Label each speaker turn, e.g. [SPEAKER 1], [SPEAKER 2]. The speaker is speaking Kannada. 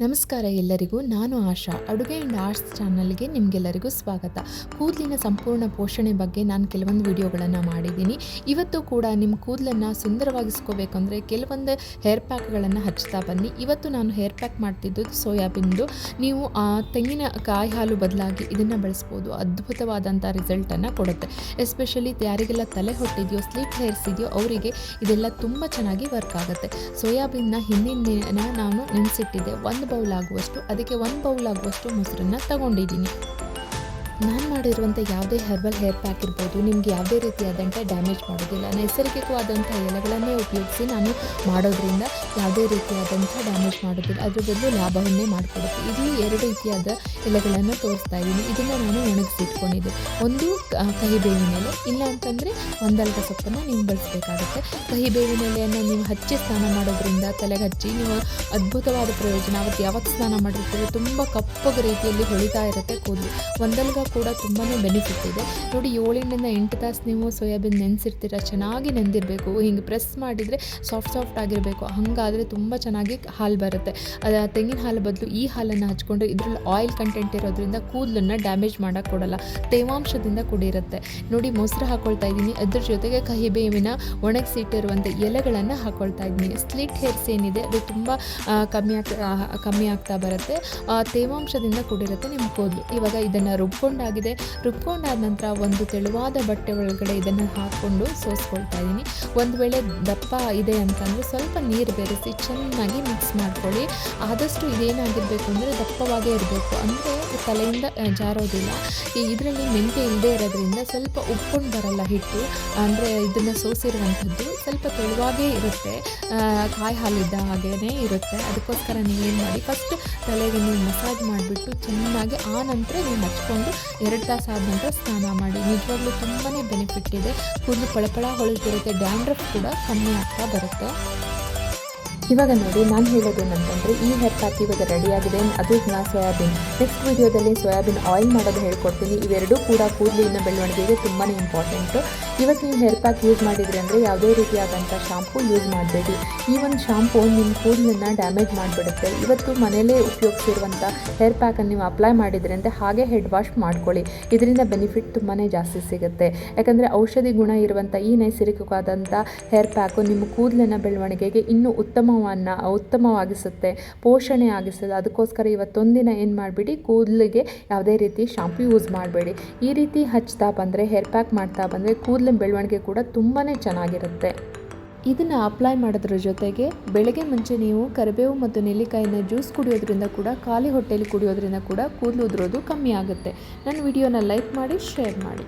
[SPEAKER 1] ನಮಸ್ಕಾರ ಎಲ್ಲರಿಗೂ, ನಾನು ಆಶಾ. ಅಡುಗೆ ಆ್ಯಂಡ್ ಆರ್ಟ್ಸ್ ಚಾನಲ್ಗೆ ನಿಮಗೆಲ್ಲರಿಗೂ ಸ್ವಾಗತ. ಕೂದಲಿನ ಸಂಪೂರ್ಣ ಪೋಷಣೆ ಬಗ್ಗೆ ನಾನು ಕೆಲವೊಂದು ವಿಡಿಯೋಗಳನ್ನು ಮಾಡಿದ್ದೀನಿ. ಇವತ್ತು ಕೂಡ ನಿಮ್ಮ ಕೂದಲನ್ನು ಸುಂದರವಾಗಿಸ್ಕೋಬೇಕಂದ್ರೆ ಕೆಲವೊಂದು ಹೇರ್ ಪ್ಯಾಕ್ಗಳನ್ನು ಹಚ್ತಾ ಬನ್ನಿ. ಇವತ್ತು ನಾನು ಹೇರ್ ಪ್ಯಾಕ್ ಮಾಡ್ತಿದ್ದು ಸೋಯಾಬೀನ್ದು. ನೀವು ಆ ತೆಂಗಿನ ಕಾಯಿ ಹಾಲು ಬದಲಾಗಿ ಇದನ್ನು ಬಳಸ್ಬೋದು. ಅದ್ಭುತವಾದಂಥ ರಿಸಲ್ಟನ್ನು ಕೊಡುತ್ತೆ. ಎಸ್ಪೆಷಲಿ ಯಾರಿಗೆಲ್ಲ ತಲೆ ಹೊಟ್ಟಿದೆಯೋ, ಸ್ಲೀಪ್ ಹೇರ್ಸ್ ಇದೆಯೋ ಅವರಿಗೆ ಇದೆಲ್ಲ ತುಂಬ ಚೆನ್ನಾಗಿ ವರ್ಕ್ ಆಗುತ್ತೆ. ಸೋಯಾಬೀನ್ನ ಹಿಂದಿನ ದಿನ ನಾನು ನೆನೆಸಿಟ್ಟಿದ್ದೆ. ಒಂದು ಬೌಲ್ ಆಗುವಷ್ಟು ಅದಕ್ಕೆ ಒಂದು ಬೌಲ್ ಆಗುವಷ್ಟು ಮೊಸರನ್ನ ತಗೊಂಡಿದ್ದೀನಿ. ನಾನು ಮಾಡಿರುವಂಥ ಯಾವುದೇ ಹರ್ಬಲ್ ಹೇರ್ ಪ್ಯಾಕ್ ಇರ್ಬೋದು ನಿಮ್ಗೆ ಯಾವುದೇ ರೀತಿಯಾದಂಥ ಡ್ಯಾಮೇಜ್ ಮಾಡೋದಿಲ್ಲ. ನೈಸರ್ಗಿಕವಾದಂಥ ಎಲೆಗಳನ್ನೇ ಉಪಯೋಗಿಸಿ ನಾನು ಮಾಡೋದ್ರಿಂದ ಯಾವುದೇ ರೀತಿಯಾದಂಥ ಡ್ಯಾಮೇಜ್ ಮಾಡೋದಿಲ್ಲ. ಅದ್ರ ಬದಲು ಲಾಭವನ್ನೇ ಮಾಡಿಕೊಡುತ್ತೆ. ಇಲ್ಲಿ ಎರಡು ರೀತಿಯಾದ ಎಲೆಗಳನ್ನು ತೋರಿಸ್ತಾ ಇದ್ದೀನಿ. ಇದನ್ನು ನಾನು ಒಣಗಿಸಿಟ್ಕೊಂಡಿದ್ದೆ. ಒಂದು ಕಹಿಬೇವಿನ ಎಲೆ ಇಲ್ಲ ಅಂತಂದರೆ ಒಂದಲ್ಗ ಸೊಪ್ಪನ್ನು ನೀವು ಬಳಸಬೇಕಾಗುತ್ತೆ. ಕಹಿಬೇವಿನ ಎಲೆಯನ್ನು ನೀವು ಹಚ್ಚಿ ಸ್ನಾನ ಮಾಡೋದ್ರಿಂದ ತಲೆಗೆ ಹಚ್ಚಿ ನೀವು ಅದ್ಭುತವಾದ ಪ್ರಯೋಜನ. ಅವತ್ತು ಯಾವತ್ತು ಸ್ನಾನ ಮಾಡಿರ್ತೀವಿ ತುಂಬ ಕಪ್ಪಗೆ ರೀತಿಯಲ್ಲಿ ಹೊಳಿತಾ ಇರುತ್ತೆ ಕೂದಲು. ಒಂದಲ್ಗ ಕೂಡ ತುಂಬಾ ಬೆನಿಫಿಟ್ ಇದೆ. ನೋಡಿ ಏಳಿಂದ ಎಂಟು ತಾಸು ನೀವು ಸೋಯಾಬೀನ್ ನೆನೆಸಿರ್ತೀರ, ಚೆನ್ನಾಗಿ ನೆಂದಿರಬೇಕು. ಹಿಂಗೆ ಪ್ರೆಸ್ ಮಾಡಿದರೆ ಸಾಫ್ಟ್ ಸಾಫ್ಟ್ ಆಗಿರಬೇಕು. ಹಾಗಾದರೆ ತುಂಬ ಚೆನ್ನಾಗಿ ಹಾಲು ಬರುತ್ತೆ. ಅದು ತೆಂಗಿನ ಹಾಲು ಬದಲು ಈ ಹಾಲನ್ನು ಹಚ್ಕೊಂಡ್ರೆ ಇದರಲ್ಲಿ ಆಯಿಲ್ ಕಂಟೆಂಟ್ ಇರೋದ್ರಿಂದ ಕೂದಲನ್ನು ಡ್ಯಾಮೇಜ್ ಮಾಡೋಕ್ಕೆ ಕೊಡಲ್ಲ. ತೇವಾಂಶದಿಂದ ಕೂಡಿರುತ್ತೆ. ನೋಡಿ, ಮೊಸರು ಹಾಕೊಳ್ತಾ ಇದ್ದೀನಿ. ಅದ್ರ ಜೊತೆಗೆ ಕಹಿ ಬೇವಿನ ಒಣಗಿಸಿಟ್ಟಿರುವಂಥ ಎಲೆಗಳನ್ನು ಹಾಕೊಳ್ತಾ ಇದ್ದೀನಿ. ಸ್ಲಿಟ್ ಹೇರ್ಸ್ ಏನಿದೆ, ಅದು ತುಂಬ ಕಮ್ಮಿ ಆಗ್ತಾ ಕಮ್ಮಿ ಆಗ್ತಾ ಬರುತ್ತೆ. ತೇವಾಂಶದಿಂದ ಕೂಡಿರುತ್ತೆ ನಿಮ್ಮ ಕೂದಲು. ಇವಾಗ ಇದನ್ನು ರುಬ್ಕೊಂಡಾಗಿದೆ. ರುಬ್ಕೊಂಡಾದ ನಂತರ ಒಂದು ತೆಳುವಾದ ಬಟ್ಟೆ ಒಳಗಡೆ ಇದನ್ನು ಹಾಕ್ಕೊಂಡು ಸೋಸ್ಕೊಳ್ತಾ ಇದ್ದೀನಿ ಒಂದು ವೇಳೆ ದಪ್ಪ ಇದೆ ಅಂತಂದರೆ ಸ್ವಲ್ಪ ನೀರು ಬೆರೆಸಿ ಚೆನ್ನಾಗಿ ಮಿಕ್ಸ್ ಮಾಡ್ಕೊಳ್ಳಿ. ಆದಷ್ಟು ಇದೇನಾಗಿರಬೇಕು ಅಂದರೆ ದಪ್ಪವಾಗೇ ಇರಬೇಕು. ಅಂದರೆ ತಲೆಯಿಂದ ಜಾರೋದಿಲ್ಲ. ಈ ಇದರಲ್ಲಿ ಮೆಂತೆ ಇಲ್ಲದೆ ಇರೋದ್ರಿಂದ ಸ್ವಲ್ಪ ಉಪ್ಕೊಂಡು ಬರಲ್ಲ ಹಿಟ್ಟು. ಅಂದರೆ ಇದನ್ನು ಸೋಸಿರುವಂಥದ್ದು ಸ್ವಲ್ಪ ತೆಳುವಾಗೇ ಇರುತ್ತೆ. ಕಾಯಿ ಹಾಲಿದ್ದ ಹಾಗೇ ಇರುತ್ತೆ. ಅದಕ್ಕೋಸ್ಕರ ನೀವೇನು ಮಾಡಿ ಫಸ್ಟ್ ತಲೆಗೆ ನೀವು ಮಸಾಜ್ ಮಾಡಿಬಿಟ್ಟು ಚೆನ್ನಾಗಿ ಆ ನಂತರ ನೀವು ಹಚ್ಕೊಂಡು ಎರಡು ತಾಸು ಆದ ನಂತರ ಸ್ನಾನ ಮಾಡಿ. ನಿಜವಾಗ್ಲೂ ತುಂಬಾ ಬೆನಿಫಿಟ್ ಇದೆ. ಕೂದಲು ಪಳಪಳ ಹೊಳಿತಿರುತ್ತೆ ಡ್ಯಾಂಡ್ರಫ್ ಕೂಡ ಕಮ್ಮಿ ಆಗ್ತಾ ಬರುತ್ತೆ. ಇವಾಗ ನೋಡಿ, ನಾನು ಹೇಳೋದೇನಂತಂದರೆ ಈ ಹೇರ್ ಪ್ಯಾಕ್ ಇವಾಗ ರೆಡಿಯಾಗಿದೆ ಅದು ನಾ ಸೋಯಾಬೀನ್. ನೆಕ್ಸ್ಟ್ ವಿಡಿಯೋದಲ್ಲಿ ಸೋಯಾಬೀನ್ ಆಯಿಲ್ ಮಾಡೋದು ಹೇಳ್ಕೊಡ್ತೀನಿ. ಇವೆರಡೂ ಕೂಡ ಕೂದಲಿನ ಬೆಳವಣಿಗೆಗೆ ತುಂಬಾ ಇಂಪಾರ್ಟೆಂಟು ಇವತ್ತು ನೀವು ಹೇರ್ ಪ್ಯಾಕ್ ಯೂಸ್ ಮಾಡಿದ್ರಿ ಅಂದರೆ ಯಾವುದೇ ರೀತಿಯಾದಂಥ ಶಾಂಪು ಯೂಸ್ ಮಾಡಬೇಡಿ. ಈ ಒಂದು ಶಾಂಪೂ ನಿಮ್ಮ ಕೂದಲನ್ನ ಡ್ಯಾಮೇಜ್ ಮಾಡಿಬಿಡುತ್ತೆ. ಇವತ್ತು ಮನೆಯಲ್ಲೇ ಉಪಯೋಗಿಸಿರುವಂಥ ಹೇರ್ ಪ್ಯಾಕನ್ನು ನೀವು ಅಪ್ಲೈ ಮಾಡಿದ್ರಿ ಅಂದರೆ ಹಾಗೆ ಹೆಡ್ ವಾಶ್ ಮಾಡ್ಕೊಳ್ಳಿ. ಇದರಿಂದ ಬೆನಿಫಿಟ್ ತುಂಬಾ ಜಾಸ್ತಿ ಸಿಗುತ್ತೆ. ಯಾಕಂದರೆ ಔಷಧಿ ಗುಣ ಇರುವಂಥ ಈ ನೈಸರ್ಗಿಕವಾದಂಥ ಹೇರ್ ಪ್ಯಾಕು ನಿಮ್ಮ ಕೂದಲಿನ ಬೆಳವಣಿಗೆಗೆ ಇನ್ನೂ ಉತ್ತಮವನ್ನು, ಉತ್ತಮವಾಗಿಸುತ್ತೆ, ಪೋಷಣೆ ಆಗಿಸುತ್ತೆ. ಅದಕ್ಕೋಸ್ಕರ ಇವತ್ತೊಂದಿನ ಏನು ಮಾಡಿಬಿಡಿ, ಕೂದಲಿಗೆ ಯಾವುದೇ ರೀತಿ ಶಾಂಪು ಯೂಸ್ ಮಾಡಬೇಡಿ. ಈ ರೀತಿ ಹಚ್ತಾ ಬಂದರೆ ಹೇರ್ ಪ್ಯಾಕ್ ಮಾಡ್ತಾ ಬಂದರೆ ಕೂದಲಿನ ಬೆಳವಣಿಗೆ ಕೂಡ ತುಂಬಾ ಚೆನ್ನಾಗಿರುತ್ತೆ. ಇದನ್ನು ಅಪ್ಲೈ ಮಾಡೋದ್ರ ಜೊತೆಗೆ ಬೆಳಗ್ಗೆ ಮುಂಚೆ ನೀವು ಕರಿಬೇವು ಮತ್ತು ನೆಲ್ಲಿಕಾಯಿನ ಜ್ಯೂಸ್ ಕುಡಿಯೋದ್ರಿಂದ ಕೂಡ, ಖಾಲಿ ಹೊಟ್ಟೆಯಲ್ಲಿ ಕುಡಿಯೋದ್ರಿಂದ ಕೂಡ ಕೂದಲು ಉದುರೋದು ಕಮ್ಮಿ ಆಗುತ್ತೆ. ನನ್ನ ವಿಡಿಯೋನ ಲೈಕ್ ಮಾಡಿ ಶೇರ್ ಮಾಡಿ.